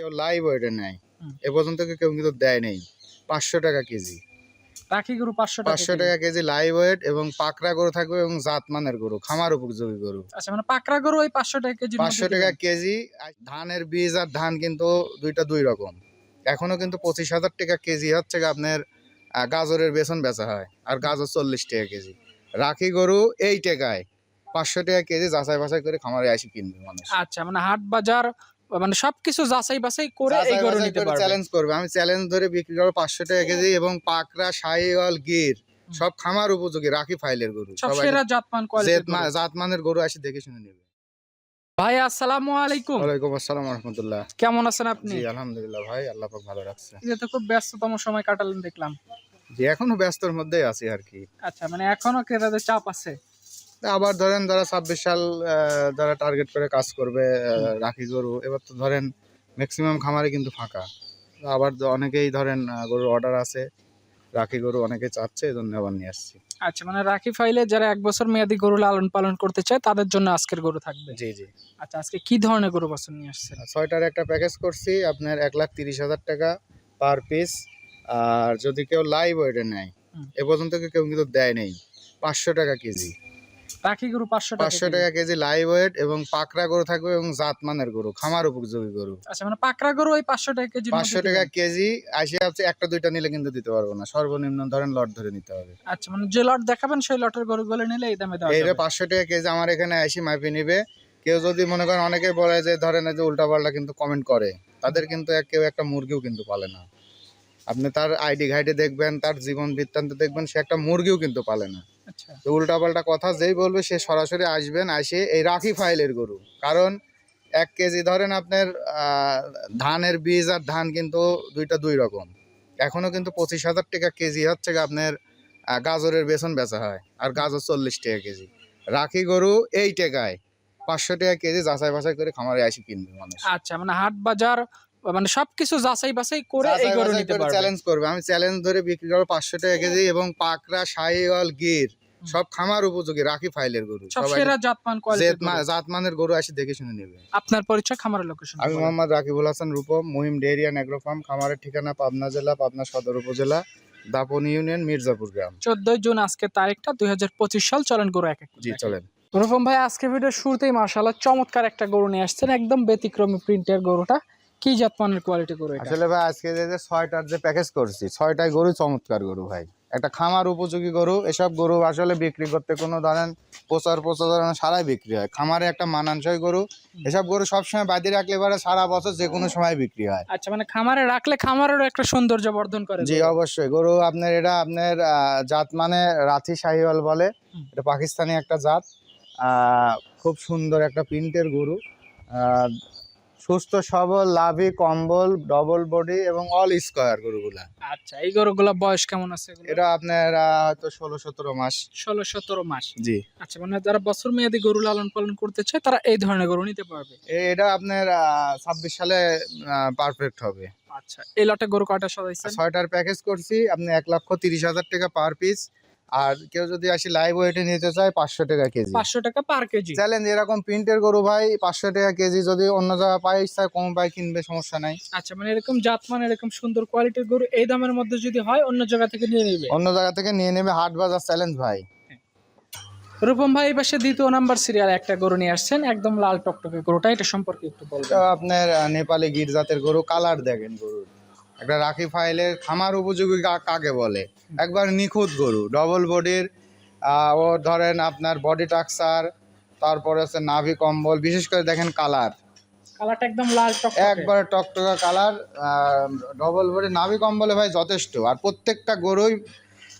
কেউ লাইভ ওয়েটে নেয়। এ পর্যন্ত কেউ কিন্তু দেয় নেই। পাঁচশো টাকা কেজি। রাখি গরু পাঁচশো টাকা পাঁচশো। টাকা কেজি লাইভ ওয়েট এবং পাকড়া গরু থাকবে এবং জাতমানের গরু খামার উপযোগী গরু। আচ্ছা মানে পাকড়া গরু ওই পাঁচশো টাকা কেজি পাঁচশো টাকা কেজি ধানের বীজ আর ধান কিন্তু দুইটা দুই রকম। এখনও কিন্তু পঁচিশ হাজার টাকা কেজি হচ্ছে আপনার গাজরের বেসন বেচা হয় আর গাজর চল্লিশ টাকা কেজি। রাখি গরু এই টাকায় পাঁচশো টাকা কেজি যাচাই বাছাই করে খামারে আসি কিনবে মানুষ। আচ্ছা মানে হাট বাজার মানে সবকিছু যাচাই বাছাই করে এই গরু নিতে পারবে। চ্যালেঞ্জ করবে। আমি চ্যালেঞ্জ ধরে বিক্রি করব পাঁচশো টাকা কেজি এবং পাকড়া শাহিওয়াল গির সব খামার উপযোগী রাখি ফাইলের গরু। সব সেরা জাতমান কোয়ালিটির গরু। জাতমানের গরু আসি দেখে শুনে নেবে। ভাই আসসালামু আলাইকুম। ওয়ালাইকুম আসসালাম রহমতুল্লাহ। কেমন আছেন আপনি? জি আলহামদুলিল্লাহ ভাই আল্লাহ পাক ভালো রাখছে। এই তো খুব ব্যস্ততম সময় কাটালেন দেখলাম। জি এখনও ব্যস্তর মধ্যেই আছি আর কি। আচ্ছা মানে এখনও ক্রেতাদের চাপ আছে? আবার ধরেন যারা ছাব্বিশ সাল যারা টার্গেট করে কাজ করবে রাখি গরু এবার তো ধরেন ম্যাক্সিমাম খামারে কিন্তু ফাঁকা। আবার অনেকেই ধরেন গরুর অর্ডার আছে রাখি গরু অনেকে চাচ্ছে এই জন্য আবার নিয়ে আসছি। আচ্ছা মানে রাখি ফাইলে যারা এক বছর মেয়াদি গরু লালন পালন করতে চায় তাদের জন্য আজকের গরু থাকবে? জি জি। আচ্ছা আজকে কি ধরনের গরু বছর নিয়ে আসছেন? ছয়টার একটা প্যাকেজ করছি আপনার এক লাখ তিরিশ হাজার টাকা পার পিস আর যদি কেউ লাইভ ওয়েটে নেয় এ পর্যন্ত কেউ কিন্তু দেয় নেই পাঁচশো টাকা কেজি। রাখি গরু পাঁচশো টাকা পাঁচশো। টাকা কেজি লাইভ ওয়েট এবং পাকড়া গরু থাকবে এবং জাতমানের গরু খামার উপযোগী গরু। আচ্ছা মানে পাকড়া গরু ওই পাঁচশো টাকা কেজি পাঁচশো টাকা কেজি আসে হচ্ছে একটা দুইটা নিলে কিন্তু দিতে পারব না। সর্বনিম্ন ধরেন লট ধরে নিতে হবে। আচ্ছা মানে যে লট দেখাবেন সেই লটের গরুগুলো নিলে এই দামে দেওয়া এইটা। পাঁচশো টাকা কেজি আমার এখানে আসি মাপি নিবে। কেউ যদি মনে করেন অনেকে বলে যে ধরেন যে উল্টা পাল্টা কিন্তু কমেন্ট করে। তাদের কিন্তু কেউ একটা মুরগিও কিন্তু পালে না। আপনি তার আইডি ঘাইটে দেখবেন তার জীবন বৃত্তান্ত দেখবেন সে একটা মুরগিও কিন্তু পালে না। তো উল্টা পাল্টা কথা যেই বলবে সে সরাসরি আসবেন আসে এই রাখি ফাইলের গরু। কারণ এক কেজি ধরেন আপনার ধানের বীজ আর ধান কিন্তু দুইটা দুই রকম। এখনও কিন্তু পঁচিশ হাজার টাকা কেজি হচ্ছে আপনার গাজরের বেসন বেচা হয় আর গাজর চল্লিশ টাকা কেজি। রাখি গরু এই টাকায় পাঁচশো টাকা কেজি যাচাই বাছাই করে খামারে আসি কিনবে মানুষ। আচ্ছা মানে হাট বাজার মানে সবকিছু যাচাই বাছাই করে এই গরু নিতে পারবে। চ্যালেঞ্জ করবে। আমি চ্যালেঞ্জ ধরে বিক্রি করব পাঁচশো টাকা কেজি এবং পাকড়া শাহিওয়াল গির। সব খামার উপযোগী রাখি ফাইলের গরু। সব সেরা জাতমান। জাতমানের গরু আসি দেখে শুনে নেবে। আপনার পরিচয় খামারের লোকেশন আমি Mohammad Rakibul Hasan Rupam Mohim dairy and agro farm খামারের ঠিকানা পাবনা জেলা পাবনা সদর উপজেলা দাপন ইউনিয়ন মির্জাপুর গ্রাম। চোদ্দই জুন আজকে তারিখটা দুই হাজার পঁচিশ সাল। চলেন গরু এক এক জি চলেন। রূপম ভাই আজকে ভিডিও শুরুতেই মার্শাল্লাহ চমৎকার একটা গরু নিয়ে আসছেন। একদম ব্যতিক্রমী প্রিন্টের গরুটা। কি জাতমানের কোয়ালিটি গরু আসলে ভাই আজকে যে যে ছয়টার যে প্যাকেজ করছি ছয়টায় গরু চমৎকার গরু ভাই। একটা খামার উপযোগী গরু এসব গরু আসলে বিক্রি করতে কোনো ধরেন প্রচার প্রচারণা সারাই বিক্রি হয়। খামারে একটা মানানসই গরু এসব গরু সবসময় বাদি রাখলে এবারে সারা বছর যে কোনো সময় বিক্রি হয়। আচ্ছা মানে খামারে রাখলে খামারেরও একটা সৌন্দর্য বর্ধন করে জি অবশ্যই। গরু আপনার এটা আপনার জাত মানে রাথি শাহিওয়াল বলে। এটা পাকিস্তানি একটা জাত। খুব সুন্দর একটা প্রিন্টের গরু। সুস্থ সবল লাভি কম্বল ডবল বডি এবং অল স্কোয়ার গরুগুলা। আচ্ছা এই গরুগুলা বয়স কেমন আছে এটা আপনার হয়তো ষোলো সতেরো মাস। ষোলো সতেরো মাস। জি। আচ্ছা মানে যারা বছর মেয়াদি গরু লালন পালন করতে চায় তারা এই ধরনের গরু নিতে পারবে? এটা আপনার ছাব্বিশ সালে পারফেক্ট হবে। আচ্ছা এই লটে গরু কয়টা সাজাইছেন ছয়টার প্যাকেজ করছি আপনি এক লক্ষ তিরিশ হাজার টাকা পার পিস আর কেউ যদি আসি লাইভ ওয়েটে নিতে চায় পাঁচশো টাকা কেজি। পাঁচশো টাকা পার কেজি। চ্যালেঞ্জ এরকম প্রিন্টের গরু ভাই পাঁচশো টাকা কেজি যদি অন্য জায়গায় পাই ইচ্ছা কম পাই কিনবে সমস্যা নাই। আচ্ছা মানে এরকম জাত মানে এরকম সুন্দর কোয়ালিটির গরু এই দামের মধ্যে যদি হয় অন্য জায়গা থেকে নিয়ে নেবে? অন্য জায়গা থেকে নিয়ে নেবে হাট বাজার চ্যালেঞ্জ ভাই। রূপম ভাই পাশে দ্বিতীয় নাম্বার সিরিয়াল একটা গরু নিয়ে আসছেন একদম লাল টকটকে গরুটা এটা সম্পর্কে একটু বলবেন। আপনার নেপালি গির জাতের গরু কালার দেখেন গরুর। একটা রাখি ফাইলের খামার উপযোগী কা- কাকে বলে? একবার নিখুঁত গরু ডবল বডির ও ধরেন আপনার বডি টাক্সার তারপরে হচ্ছে নাভি কম্বল বিশেষ করে দেখেন কালার কালারটা একদম লাল একবার টকটকা কালার ডবল বডি নাভি কম্বলে ভাই যথেষ্ট। আর প্রত্যেকটা গরুই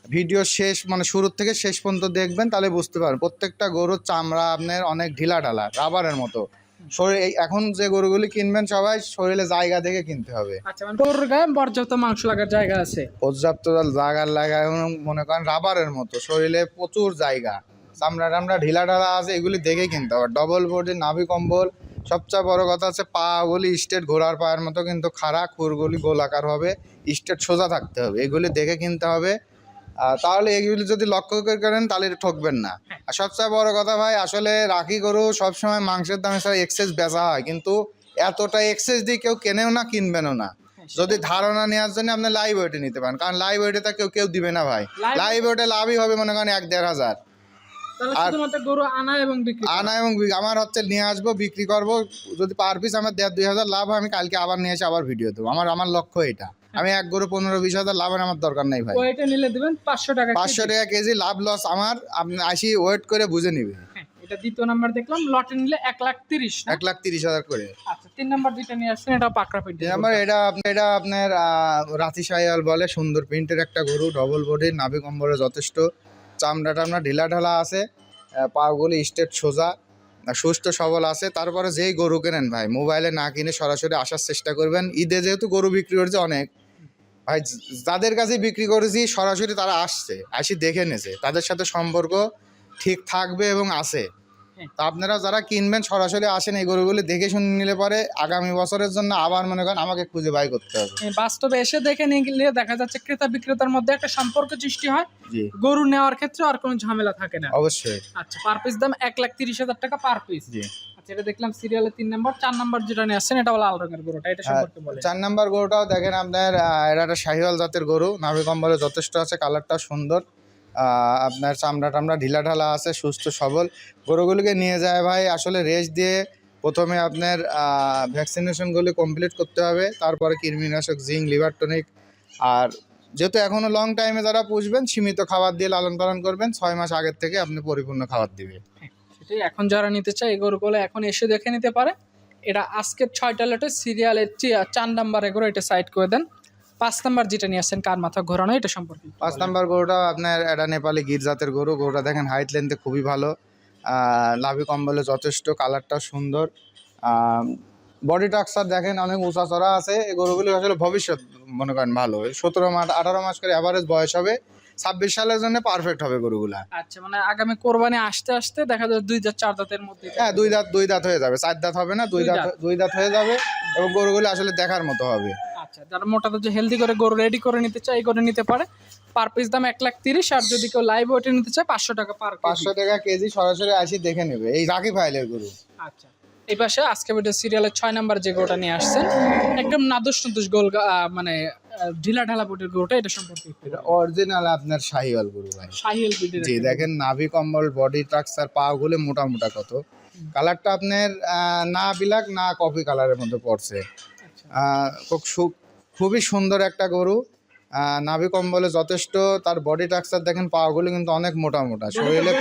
ভিডিও শেষ মানে শুরু থেকে শেষ পর্যন্ত দেখবেন তাহলে বুঝতে পারবেন। প্রত্যেকটা গরুর চামড়া আপনার অনেক ঢিলা ঢালা রাবারের মতো। শরীর এখন যে গরুগুলি কিনবেন সবাই শরীরে জায়গা দেখে কিনতে হবে। আচ্ছা মানে গরুর গায়ে পর্যাপ্ত মাংস লাগার জায়গা আছে? পর্যাপ্ত জায়গার লাগায় মনে করেন রাবারের মতো শরীরে প্রচুর জায়গা। চামড়া টামড়া ঢিলা ঢালা আছে এগুলি দেখে কিনতে হবে। ডবল বডি নাভি কম্বল সবচেয়ে বড় কথা হচ্ছে পা গুলি স্টেট ঘোড়ার পায়ের মতো কিন্তু খাড়া খুরগুলি গোলাকার হবে স্টেট সোজা থাকতে হবে। এগুলি দেখে কিনতে হবে। তাহলে এগুলি যদি লক্ষ্য করে করেন তাহলে ঠকবেন না। আর সবচেয়ে বড় কথা ভাই আসলে রাখি গরু সবসময় মাংসের দামে ছাড়া এক্সেস বেচা হয়। কিন্তু এতটা এক্সেস দিয়ে কেউ কেনেও না কিনবেনও না। যদি ধারণা নেওয়ার জন্য আপনি লাইভ ওয়েটে নিতে পারেন। কারণ লাইভ ওয়েটে তা কেউ কেউ দিবে না ভাই। লাইভ ওয়েটে লাভই হবে মনে করেন এক দেড় হাজার। আর- শুধুমাত্র গরু আনা এবং বিক্রি আনা এবং আমার হচ্ছে নিয়ে আসব বিক্রি করব। যদি পার পিস আমার দেড় দুই হাজার লাভ হয় আমি কালকে আবার নিয়ে এসে আবার ভিডিও দেবো। আমার আমার লক্ষ্য এটা। আমি এক গরু পনেরো বিশ হাজার লাভের আমার দরকার নেই ভাই। ওয়েটে নিলে দিবেন পাঁচশো টাকা পাঁচশো টাকা কেজি লাভ লস আমার আপনি আসি ওয়েট করে বুঝে নিবে। হ্যাঁ, এটা দ্বিতীয় নাম্বার দেখলাম লটে নিলে এক লাখ তিরিশ এক লাখ তিরিশ হাজার করে। আচ্ছা তিন নাম্বার যেটা নিয়ে আসছেন এটা পাকড়া পেন্টি নাম্বার এটা আপনার এটা আপনার রাতি সাইয়াল বলে সুন্দর প্রিন্টের একটা গরু ডবল নাভি কম্বলে যথেষ্ট। আপনার ঢিলা ঢালা আছে পাগুলি স্টেট সোজা। সুস্থ, সবল আছে, তারপরে যেই গরু কেনেন ভাই মোবাইলে না কিনে সরাসরি আসার চেষ্টা করবেন ঈদে যেহেতু গরু বিক্রি করছে অনেক, ভাই যাদের কাছে বিক্রি করেছি সরাসরি তারা আসছে, আসি দেখে নেছে, তাদের সাথে সম্পর্ক ঠিক থাকবে এবং আছে। তা আপনারা যারা কিনবেন সরাসরি আসেন এই গরুগুলি দেখে শুনে নিলে পরে আগামী বছরের জন্য আবার মনে করেন আমাকে খুঁজে বাই করতে হবে। বাস্তবে এসে দেখে নিয়ে দেখা যাচ্ছে ক্রেতা বিক্রেতার মধ্যে একটা সম্পর্ক সৃষ্টি হয়। গরু নেওয়ার ক্ষেত্রে আর কোনো ঝামেলা থাকে না। অবশ্যই। আচ্ছা পার পিস দাম এক লাখ তিরিশ হাজার টাকা পার পিস জি। আচ্ছা এটা দেখলাম সিরিয়ালে তিন নাম্বার চার নাম্বার যেটা নিয়ে আসছেন এটা হলো লাল রঙের গরুটা এটা সম্পর্কে বলে চার নাম্বার গরুটাও দেখেন আপনার এটা একটা শাহিওয়াল জাতের গরু নাভি কম্বলে যথেষ্ট আছে কালারটা সুন্দর। আপনার চামড়া টামড়া ঢিলা ঢালা আছে, সুস্থ, সবল। গরুগুলিকে নিয়ে যায় ভাই, আসলে রেস্ট দিয়ে প্রথমে আপনার ভ্যাকসিনেশনগুলি কমপ্লিট করতে হবে, তারপরে কৃমিনাশক জিঙ্ক লিভার টনিক আর যেহেতু এখনও লং টাইমে যারা পুষবেন, সীমিত খাবার দিয়ে লালন পালন করবেন, ছয় মাস আগের থেকে আপনি পরিপূর্ণ খাবার দিবে। সেটাই এখন যারা নিতে চায়, এই গরুগুলো এখন এসে দেখে নিতে পারে। এটা আজকের ছয়টা লেটে সিরিয়ালের চার নাম্বার এগুলো এটা সাইড করে দেন। পাঁচ নাম্বার যেটা নিয়ে আসছেন কার মাথা ঘোরানো এটা সম্পর্কে? পাঁচ নাম্বার গরুটা আপনার একটা নেপালি গির জাতের গরু। গরুটা দেখেন হাইট লেন্থে খুবই ভালো। লাভি কম্বলে যথেষ্ট কালারটা সুন্দর। বডি টাক্সার দেখেন অনেক উঁচা চড়া আছে। এই গরুগুলি আসলে ভবিষ্যৎ মনে করেন ভালো। সতেরো মাস আঠারো মাস করে অ্যাভারেজ বয়স হবে। ছাব্বিশ সালের জন্য পারফেক্ট হবে গরুগুলা। আচ্ছা মানে আগামী কোরবানি আসতে আসতে দেখা যায় দুই হাজার চার দাঁতের মধ্যে হ্যাঁ দুই দাঁত দুই দাঁত হয়ে যাবে। চার দাঁত হবে না দুই দাঁত দাঁত। দুই দাঁত হয়ে যাবে। এবং গরুগুলো আসলে দেখার মতো হবে। আচ্ছা যারা মোটা যে হেলদি করে গরু রেডি করে নিতে চায় করে নিতে পারে। পার পিস দাম এক লাখ তিরিশ আর যদি কেউ লাইভ ওয়েটে নিতে চায় পাঁচশো টাকা পার পাঁচশো টাকা কেজি সরাসরি আসি দেখে নেবে। এই রাখি ফাইলের গরু। আচ্ছা এই পাশে আজকে ভিডিও সিরিয়ালের ছয় নাম্বার যে গরুটা নিয়ে আসছেন একদম নাদুস নাদুস গোল মানে ঢিলা ঢালা বুটের গরুটা এটা সম্পর্কে বলেন। অরিজিনাল আপনার শাহিওয়াল গরু ভাই। শাহিল বিডের জি দেখেন নাভি কম্বল বডি স্ট্রাকচার পা গুলো মোটা মোটা কত কালারটা আপনার না বিলাক না কফি কালারের মধ্যে পড়ছে। খুবই সুন্দর একটা গরু। নাভি কম্বলে যথেষ্ট তার বডি স্ট্রাকচার দেখেন পা গুলো কিন্তু অনেক মোটা মোটা। শরীরে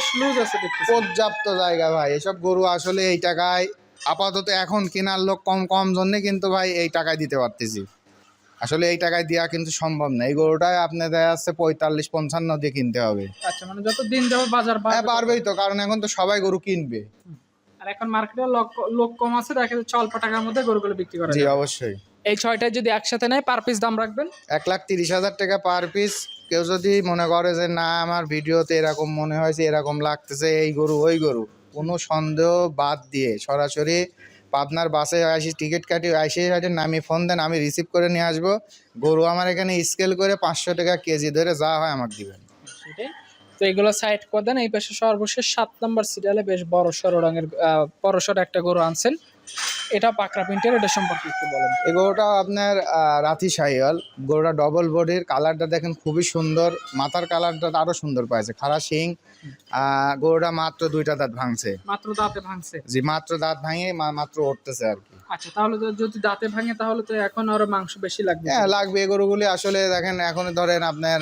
পর্যাপ্ত জায়গা ভাই। এসব গরু আসলে এই টাকায় আপাতত এখন কেনার লোক কম কম জন্য কিন্তু ভাই এই টাকায় দিতে পারতেছি। আসলে এই টাকায় দেওয়া কিন্তু সম্ভব না। এই গরুটাই আপনি দেখা যাচ্ছে পঁয়তাল্লিশ পঞ্চান্ন দিয়ে কিনতে হবে। আচ্ছা মানে যত দিন যাবে বাজার হ্যাঁ পারবেই তো কারণ এখন তো সবাই গরু কিনবে। আর এখন মার্কেটে লোক কম আছে দেখা যাচ্ছে অল্প টাকার মধ্যে গরুগুলো বিক্রি করা জি অবশ্যই। এই ছয়টা যদি একসাথে নেয় পার পিস দাম রাখবেন? এক লাখ তিরিশ হাজার টাকা পার পিস কেউ যদি মনে করে যে না আমার ভিডিওতে এরকম মনে হয়েছে এরকম লাগতেছে এই গরু ওই গরু। কোনো সন্দেহ বাদ দিয়ে সরাসরি পাবনার বাসে আসি টিকিট কাটি আসি হাটে নামি ফোন দেন আমি রিসিভ করে নিয়ে আসব। গরু আমার এখানে স্কেল করে পাঁচশো টাকা কেজি ধরে যা হয় আমাকে দিবেন। সেটাই। তো এগুলো সাইড করে দেন। এই পাশে সর্বশেষ সাত নম্বর সিরিয়ালে বেশ বড় সড়ো রঙের বড় সড়ো একটা গরু আনছেন। এটা পাকড়া প্রিন্টের এটা সম্পর্কে একটু বলেন। গরুটা আপনার রাতি শাহিওয়াল। গরুটা ডবল বডির কালারটা দেখেন খুবই সুন্দর। মাথার কালারটা আরও সুন্দর পাইছে খারা শিং। গরুটা মাত্র দুইটা দাঁত ভাঙছে। মাত্র দাঁতে ভাঙছে? জি মাত্র দাঁত ভাঙে মা- মাত্র উঠতেছে আর কি। আচ্ছা তাহলে যদি দাঁতে ভাঙে তাহলে তো এখন আরও মাংস বেশি লাগবে। হ্যাঁ লাগবে। এই গরুগুলি আসলে দেখেন এখন ধরেন আপনার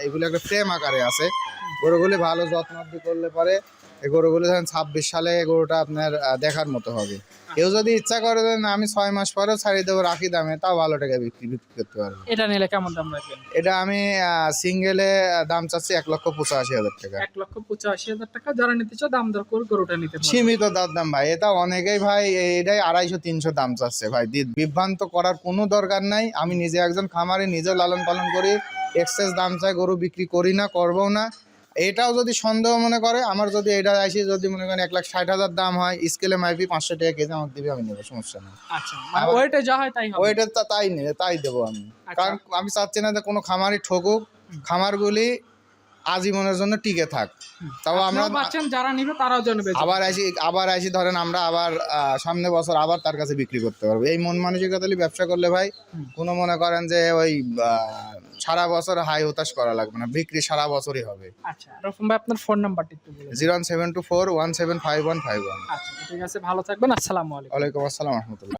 এগুলো একটা ফ্রেম আকারে আছে। গরুগুলি ভালো যত্ন করলে পরে এই গরুগুলি ধরেন ছাব্বিশ সালে গরুটা আপনার দেখার মতো হবে। কেউ যদি ইচ্ছা করে যে না আমি ছয় মাস পরেও ছাড়িয়ে দেবো রাখি দামে তাও ভালো টাকা বিক্রি বিক্রি করতে পারবে। এটা নিলে কেমন দাম রাখবেন? এটা আমি সিঙ্গেলে দাম চাচ্ছি এক লক্ষ পঁচাশি হাজার টাকা। এক লক্ষ পঁচাশি হাজার টাকা যারা নিতে চায় দাম দর করে গরুটা নিতে সীমিত দাম দাম ভাই এটা অনেকেই ভাই এটাই আড়াইশো তিনশো দাম চাচ্ছে ভাই। বিভ্রান্ত করার কোনো দরকার নাই। আমি নিজে একজন খামারে নিজে লালন পালন করি এক্সেস দাম চাই গরু বিক্রি করি না করব না। এটাও যদি সন্দেহ মনে করে আমার যদি এটা আসি যদি মনে করেন এক লাখ ষাট হাজার দাম হয় স্কেলে মাইপি পাঁচশো টাকা কেজি আমাকে দিবে আমি নেব সমস্যা নেই। আচ্ছা মানে ওইটা যা হয় তাই ওইটা তাই নেবে তাই দেবো আমি। আচ্ছা। কারণ আমি চাচ্ছি না যে কোনো খামারই ঠকুক খামারগুলি আজীবনের জন্য টিকে থাক। তাও আমরা পাচ্ছেন যারা নিবে তারাও যেন বেঁচে আবার আসি আবার আসি ধরেন আমরা আবার সামনে বছর আবার তার কাছে বিক্রি করতে পারব। এই মন মানসিকতা ব্যবসা করলে ভাই কোনো মনে করেন যে ওই সারা বছর হাই হতাশ করা লাগবে না বিক্রি সারা বছরই হবে। আচ্ছা ভাই আপনার ফোন নাম্বারটা একটু বলে দিন। Zero one seven two four one seven five one five one. আচ্ছা ঠিক আছে ভালো থাকবেন আসসালামু আলাইকুম। ওয়ালাইকুম আসসালাম রহমতুল্লাহ।